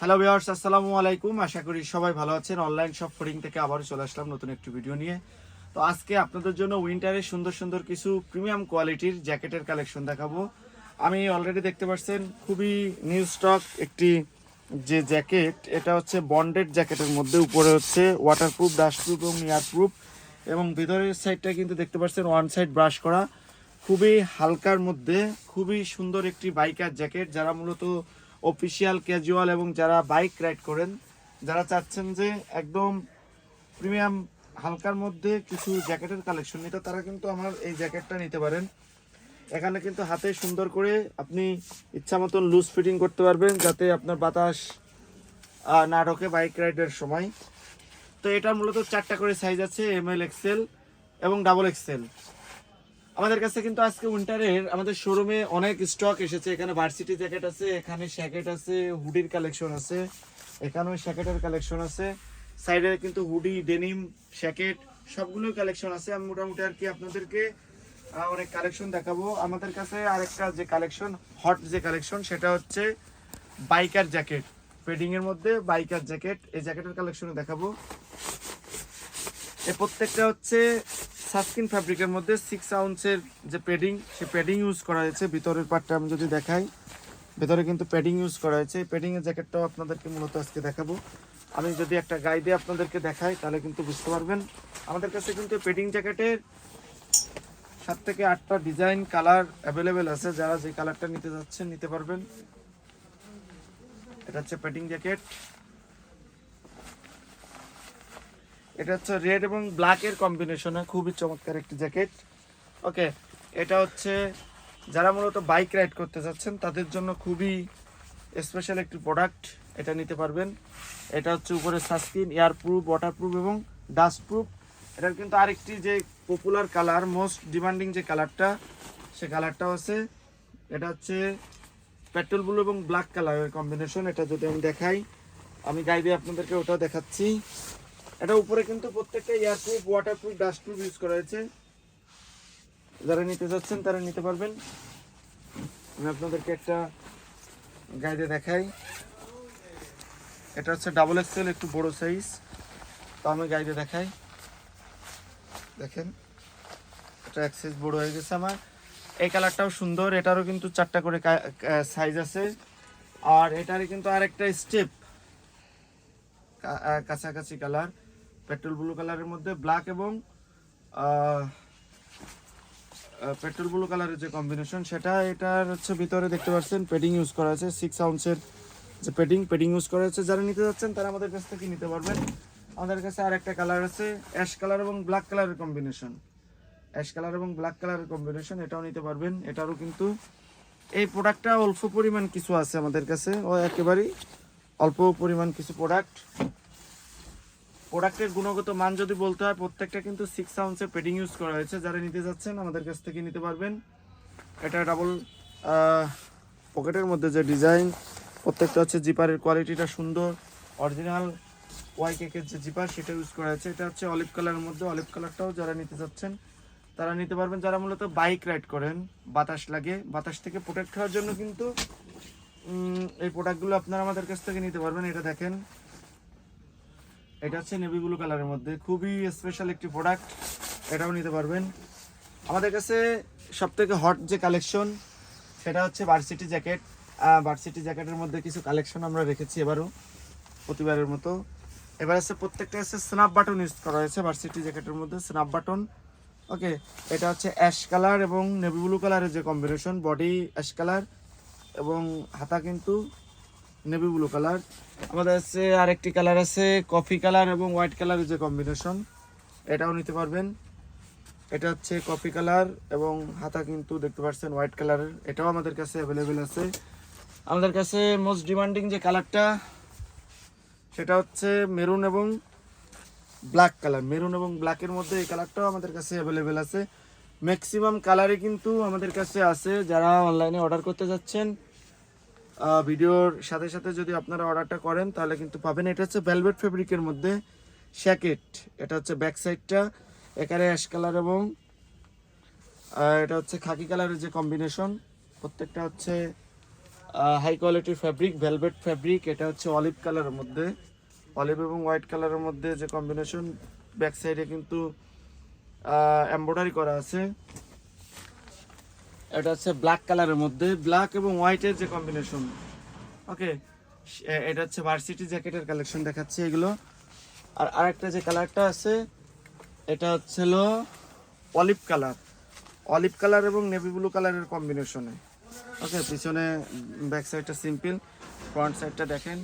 Hello viewers আসসালামু আলাইকুম। আশা করি সবাই ভালো আছেন। অনলাইন শপ ফোরিং থেকে আবারও চলে আসলাম নতুন একটি ভিডিও নিয়ে। তো আজকে আপনাদের জন্য উইন্টারের সুন্দর সুন্দর কিছু প্রিমিয়াম কোয়ালিটির জ্যাকেটের কালেকশন দেখাবো। আমি অলরেডি দেখতে পাচ্ছেন, খুবই নিউ স্টক একটি যে জ্যাকেট, এটা হচ্ছে বন্ডেড জ্যাকেটের মধ্যে, উপরে হচ্ছে ওয়াটারপ্রুফ ডাস্টপ্রুফ এবং এয়ারপ্রুফ এবং ভিতরের সাইডটা কিন্তু দেখতে পাচ্ছেন ওয়ান সাইড ব্রাশ করা। খুবই হালকার মধ্যে, খুবই সুন্দর একটি বাইকার জ্যাকেট, যারা মূলত অফিসিয়াল ক্যাজুয়াল এবং যারা বাইক রাইড করেন, যারা চাচ্ছেন যে একদম প্রিমিয়াম হালকার মধ্যে কিছু জ্যাকেটের কালেকশন নিতে তারা কিন্তু আমার এই জ্যাকেটটা নিতে পারেন। এখানে কিন্তু হাতে সুন্দর করে আপনি ইচ্ছা মতন লুজ ফিটিং করতে পারবেন, যাতে আপনার বাতাস না ঢোকে বাইক রাইডের সময়। তো এটার মূলত চারটা করে সাইজ আছে এম এল এক্সেল এবং ডাবল এক্সেল আমাদের কাছে কিন্তু আজকে উইন্টারের আমাদের শোরুমে অনেক স্টক এসেছে। এখানে ভার্সিটি জ্যাকেট আছে, এখানে শ্যাকেট আছে হুডির কালেকশন আছে, এখানেও শ্যাকেটের কালেকশন আছে। সাইডে কিন্তু হুডি ডেনিম শ্যাকেট সবগুলোই কালেকশন আছে। আমি মোটামুটি আর কি আপনাদেরকে অনেক কালেকশন দেখাবো। আমাদের কাছে আরেকটা যে কালেকশন হট যে কালেকশন সেটা হচ্ছে বাইকার জ্যাকেট পেডিং এর মধ্যে বাইকার জ্যাকেট এই জ্যাকেটের কালেকশন দেখাবো। এ প্রত্যেকটা হচ্ছে সাস্কিন ফ্যাব্রিকের মধ্যে সিক্স আউন্সের যে প্যাডিং সে প্যাডিং ইউজ করা হয়েছে। ভিতরের পার্টটা আমি যদি দেখাই, ভেতরে কিন্তু প্যাডিং ইউজ করা হয়েছে। প্যাডিং এর জ্যাকেটটাও আপনাদেরকে মূলত আজকে দেখাবো। আমি যদি একটা গাই দিয়ে আপনাদেরকে দেখাই, তাহলে কিন্তু বুঝতে পারবেন। আমাদের কাছে কিন্তু প্যাডিং জ্যাকেটের সাত থেকে আটটা ডিজাইন কালার অ্যাভেলেবেল আছে। যারা যে কালারটা নিতে যাচ্ছেন, নিতে পারবেন। এটা হচ্ছে প্যাডিং জ্যাকেট এটা হচ্ছে রেড এবং ব্ল্যাক এর কম্বিনেশনে খুবই চমৎকার একটি জ্যাকেট ওকে এটা হচ্ছে যারা মূলত বাইক রাইড করতে যাচ্ছেন, তাদের জন্য খুবই স্পেশাল একটি প্রোডাক্ট এটা নিতে পারবেন। এটা হচ্ছে উপরে sunscreen air proof water proof এবং ডাস্ট প্রুফ এটার কিন্তু আরেকটি যে পপুলার কালার মোস্ট ডিমান্ডিং যে কালারটা সে কালারটাও আছে। এটা হচ্ছে পেট্রোল ব্লু এবং ব্ল্যাক কালারের কম্বিনেশন এটা যদি আমি দেখাই। আমি গাইডে আপনাদেরকে ওটাও দেখাচ্ছি। এটা উপরে কিন্তু প্রত্যেকটা এয়ারপ্রুফ ওয়াটারপ্রুফ ডাস্টপ্রুফ ইউজ করা হয়েছে। যারা নিতে যাচ্ছেন তারা নিতে পারবেন। আমি আপনাদেরকে একটা গাইডে দেখাই। এটা হচ্ছে ডাবল এক্সেল একটু বড় সাইজ তো আমি গাইডে দেখাই। দেখেন, এটা এক সাইজ বড় হয়ে গেছে আমার। এই কালারটাও সুন্দর, এটারও কিন্তু চারটা করে সাইজ আছে। আর এটারই কিন্তু আরেকটা স্টেপ কাছাকাছি কালার পেট্রোল ব্লু কালারের মধ্যে ব্ল্যাক এবং পেট্রোল ব্লু কালারের যে কম্বিনেশন সেটা এটার হচ্ছে ভিতরে দেখতে পাচ্ছেন পেডিং ইউজ করা আছে সিক্স আউন্সের যে পেডিং পেডিং ইউজ করা হচ্ছে। যারা নিতে যাচ্ছেন, তারা আমাদের কাছ থেকে নিতে পারবেন। আমাদের কাছে আর একটা কালার আছে অ্যাশ কালার এবং ব্ল্যাক কালারের কম্বিনেশন অ্যাশ কালার এবং ব্ল্যাক কালারের কম্বিনেশন এটাও নিতে পারবেন। এটারও কিন্তু এই প্রোডাক্টটা অল্প পরিমাণ কিছু আছে আমাদের কাছে। ও একেবারেই অল্প পরিমাণ কিছু প্রোডাক্ট প্রোডাক্টের গুণগত মান যদি বলতে হয়, প্রত্যেকটা কিন্তু সিক্স আউন্সের পেডিং ইউজ করা হয়েছে। যারা নিতে যাচ্ছেন, আমাদের কাছ থেকে নিতে পারবেন। এটা ডাবল পকেটের মধ্যে যে ডিজাইন প্রত্যেকটা হচ্ছে জিপারের কোয়ালিটিটা সুন্দর। অরিজিনাল ওয়াই কেকের যে জিপার সেটা ইউজ করা হয়েছে। এটা হচ্ছে অলিভ কালারের মধ্যে। অলিভ কালারটাও যারা নিতে যাচ্ছেন, তারা নিতে পারবেন। যারা মূলত বাইক রাইড করেন, বাতাস লাগে, বাতাস থেকে প্রোটেক্ট হওয়ার জন্য কিন্তু এই প্রোডাক্টগুলো আপনারা আমাদের কাছ থেকে নিতে পারবেন। এটা দেখেন এটা হচ্ছে নেভি ব্লু কালারের মধ্যে। খুবই স্পেশাল একটি প্রোডাক্ট এটাও নিতে পারবেন। আমাদের কাছে সব থেকে হট যে কালেকশন সেটা হচ্ছে ভার্সিটি জ্যাকেট ভার্সিটি জ্যাকেটের মধ্যে কিছু কালেকশন আমরা রেখেছি এবারও, প্রতিবারের মতো। এবার হচ্ছে প্রত্যেকটা হচ্ছে স্ন্যাপ বাটন ইউজ করা হয়েছে ভার্সিটি জ্যাকেটের মধ্যে স্ন্যাপ বাটন ওকে এটা হচ্ছে অ্যাশ কালার এবং নেভি ব্লু কালারের যে কম্বিনেশন বডি অ্যাশ কালার এবং হাতা কিন্তু নেভি ব্লু কালার আমাদের আছে আরেকটি কালার আছে কফি কালার এবং হোয়াইট কালারের যে কম্বিনেশন এটাও নিতে পারবেন। এটা হচ্ছে কফি কালার এবং হাতা কিন্তু দেখতে পাচ্ছেন হোয়াইট কালারের এটাও আমাদের কাছে অ্যাভেলেবেল আছে। আমাদের কাছে মোস্ট ডিমান্ডিং যে কালারটা সেটা হচ্ছে মেরুন এবং ব্ল্যাক কালার মেরুন এবং ব্ল্যাকের মধ্যে এই কালারটাও আমাদের কাছে অ্যাভেলেবেল আছে। ম্যাক্সিমাম কালারই কিন্তু আমাদের কাছে আছে। যারা অনলাইনে অর্ডার করতে যাচ্ছেন ভিডিওর সাথে সাথে যদি আপনারা অর্ডারটা করেন, তাহলে কিন্তু পাবেন। এটা হচ্ছে ভেলভেট ফেব্রিকের মধ্যে শ্যাকেট। এটা হচ্ছে ব্যাক সাইডটা এখানে অ্যাশ কালার এবং এটা হচ্ছে খাকি কালারের যে কম্বিনেশন প্রত্যেকটা হচ্ছে হাই কোয়ালিটির ফ্যাব্রিক ভেলভেট ফ্যাব্রিক এটা হচ্ছে অলিভ কালারের মধ্যে। অলিভ এবং হোয়াইট কালারের মধ্যে যে কম্বিনেশন ব্যাক সাইডে কিন্তু এমব্রয়ডারি করা আছে। এটা হচ্ছে ব্ল্যাক কালারের মধ্যে। ব্ল্যাক এবং হোয়াইটের যে কম্বিনেশন ওকে এটা হচ্ছে ভার্সিটি জ্যাকেটের কালেকশন দেখাচ্ছে এগুলো। আর আরেকটা যে কালারটা আছে, এটা হচ্ছে হলো অলিভ কালার অলিভ কালার এবং নেভি ব্লু কালারের কম্বিনেশনে ওকে পিছনে ব্যাক সাইডটা সিম্পল ফ্রন্ট সাইডটা দেখেন।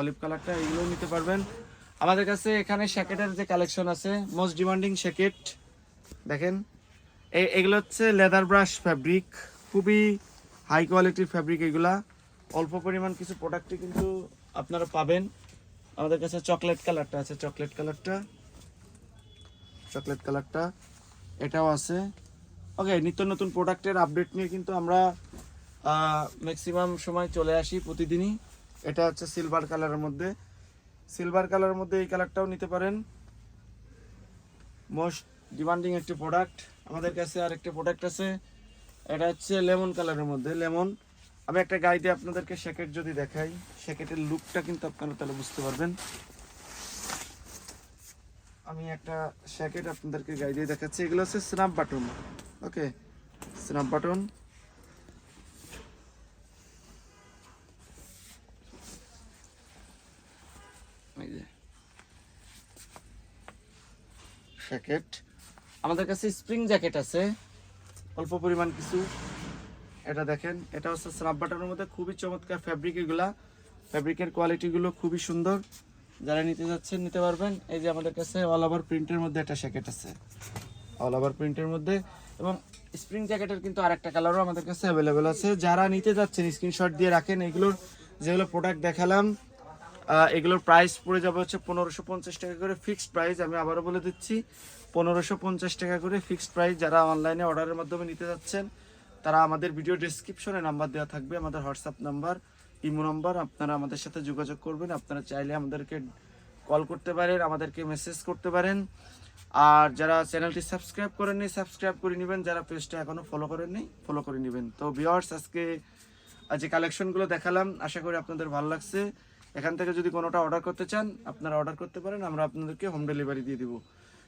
অলিভ কালারটা এগুলো নিতে পারবেন। আমাদের কাছে এখানে শ্যাকেটের যে কালেকশন আছে মোস্ট ডিমান্ডিং শ্যাকেট দেখেন এগুলো হচ্ছে লেদার ব্রাশ ফ্যাব্রিক খুবই হাই কোয়ালিটির ফ্যাব্রিক এগুলা। অল্প পরিমাণ কিছু প্রোডাক্টই কিন্তু আপনারা পাবেন। আমাদের কাছে চকলেট কালারটা আছে চকলেট কালারটা চকলেট কালারটা এটাও আছে। ওকে নিত্য নতুন প্রোডাক্টের আপডেট নিয়ে কিন্তু আমরা ম্যাক্সিমাম সময় চলে আসি প্রতিদিনই। এটা হচ্ছে সিলভার কালারের মধ্যে। সিলভার কালারের মধ্যে এই কালারটাও নিতে পারেন। মোস্ট ডিমান্ডিং একটি প্রোডাক্ট আমাদের কাছে আর একটা প্রোডাক্ট আছে। এটা হচ্ছে লেমন কালারের মধ্যে। লেমন আমি একটা গাড়ি দিয়ে আপনাদেরকে শ্যাকেট যদি দেখাই শ্যাকেটের লুকটা কিন্তু আপনারা তাহলে বুঝতে পারবেন। আমি একটা শ্যাকেট আপনাদেরকে গাড়ি দিয়ে দেখাচ্ছি। এগুলো হচ্ছে snap button okay snap button jacket আমাদের কাছে স্প্রিং জ্যাকেট আছে। অল্প পরিমাণ কিছু। এটা দেখেন, এটা হচ্ছে স্ন্যাপ বাটনের মধ্যে খুবই চমৎকার ফ্যাব্রিক এগুলা। ফ্যাব্রিকের কোয়ালিটিগুলো খুবই সুন্দর। যারা নিতে যাচ্ছেন, নিতে পারবেন। এই যে আমাদের কাছে অল ওভার প্রিন্টের মধ্যে একটা জ্যাকেট আছে। অল ওভার প্রিন্টের মধ্যে। এবং স্প্রিং জ্যাকেটের কিন্তু আরেকটা কালারও আমাদের কাছে অ্যাভেলেবেল আছে। যারা নিতে যাচ্ছেন স্ক্রিনশট দিয়ে রাখেন এগুলোর। যেগুলো প্রোডাক্ট দেখালাম এগুলোর প্রাইস পড়ে যাবে হচ্ছে পনেরোশো পঞ্চাশ টাকা করে। ফিক্সড প্রাইস আমি আবারও বলে দিচ্ছি। পনেরোশো পঞ্চাশ টাকা করে ফিক্সড প্রাইস যারা অনলাইনে অর্ডারের মাধ্যমে নিতে যাচ্ছেন, তারা আমাদের ভিডিও ডেসক্রিপশনে নাম্বার দেওয়া থাকবে, আমাদের হোয়াটসঅ্যাপ নাম্বার ইমো নাম্বার আপনারা আমাদের সাথে যোগাযোগ করবেন, আপনারা চাইলে আমাদেরকে কল করতে পারেন, আমাদেরকে মেসেজ করতে পারেন। আর যারা চ্যানেলটি সাবস্ক্রাইব করেননি সাবস্ক্রাইব করে নেবেন, যারা পেজটা এখনও ফলো করেননি ফলো করে নেবেন। তো ভিওয়ার্স আজকে, আজ যে কালেকশনগুলো দেখালাম, আশা করি আপনাদের ভালো লাগছে। এখান থেকে যদি কোনোটা অর্ডার করতে চান, আপনারা অর্ডার করতে পারেন, আমরা আপনাদেরকে হোম ডেলিভারি দিয়ে দিব।